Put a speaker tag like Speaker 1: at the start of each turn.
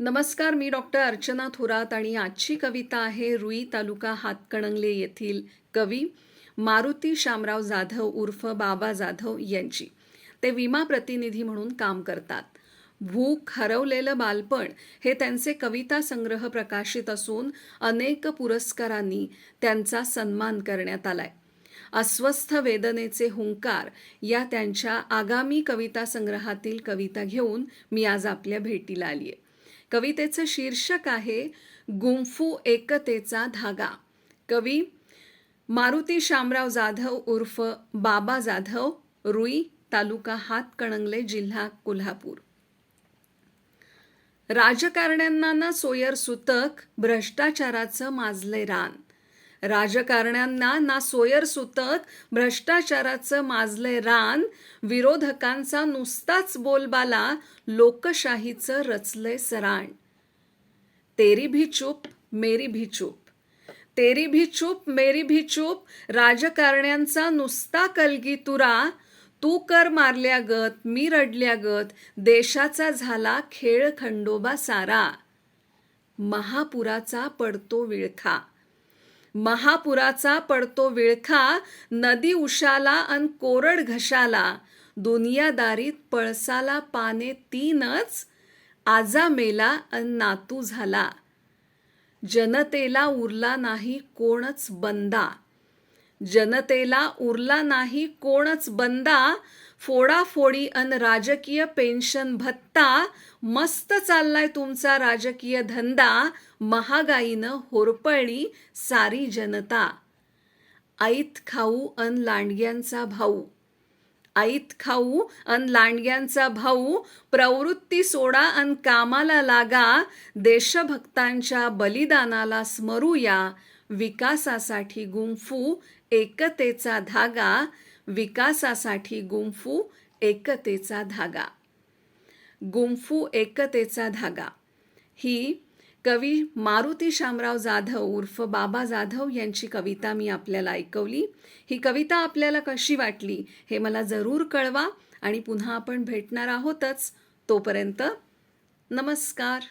Speaker 1: नमस्कार मी डॉक्टर अर्चना थोरात आणि आजची कविता आहे रुई तालुका हातकणंगले येथील कवी मारुती शामराव जाधव उर्फ बाबा जाधव यांची. ते विमा प्रतिनिधी म्हणून काम करतात. भूक हरवलेलं बालपण हे त्यांचे कविता संग्रह प्रकाशित असून अनेक पुरस्कारांनी त्यांचा सन्मान करण्यात आलाय. अस्वस्थ वेदनेचे हुंकार या त्यांच्या आगामी कविता संग्रहातील कविता घेऊन मी आज आपल्या भेटीला आली आहे कवितेचं शीर्षक आहे गुंफू एकतेचा धागा. कवी मारुती शामराव जाधव उर्फ बाबा जाधव रुई तालुका हातकणंगले जिल्हा कोल्हापूर. राजकारण्यांना ना सोयर सुतक भ्रष्टाचाराचं माजले रान. राजकारण्यांना ना सोयर सुतक भ्रष्टाचाराचं माजले रान विरोधकांचा नुसताच बोलबाला लोकशाहीचं रचले सराण. तेरी भी चूप मेरी भी चूप. तेरी भी चूप मेरी भी चूप राजकारण्यांचा नुसता कलगी तुरा. तू कर मारल्यागत मी रडल्यागत देशाचा झाला खेळ खंडोबा सारा. महापुराचा पडतो विळखा. महापुराचा पडतो विळखा नदी उशाला अन कोरड घशाला. दुनियादारीत पळसाला पाने तीनच आजा मेला अन नातू झाला. जनतेला उरला नाही कोणच बंदा. जनतेला उरला नाही कोणच बंदा फोडाफोडी अन राजकीय पेन्शन भत्ता मस्त चाललाय तुमचा राजकीय धंदा महागाईनं होरपळली सारी जनता. ऐत खाऊ अन लांडग्यांचा भाऊ. ऐत खाऊ अन लांडग्यांचा भाऊ प्रवृत्ती सोडा अन कामाला लागा देशभक्तांच्या बलिदानाला स्मरूया विकासासाठी गुंफू एकतेचा धागा विकासासाठी गुंफू एकतेचा धागा. गुंफू एकतेचा धागा. ही कवी मारुती शामराव जाधव उर्फ बाबा जाधव यांची कविता मी आपल्याला ऐकवली. ही कविता आपल्याला कशी वाटली हे मला जरूर कळवा आणि पुन्हा आपण भेटणार आहोतच. तोपर्यंत नमस्कार.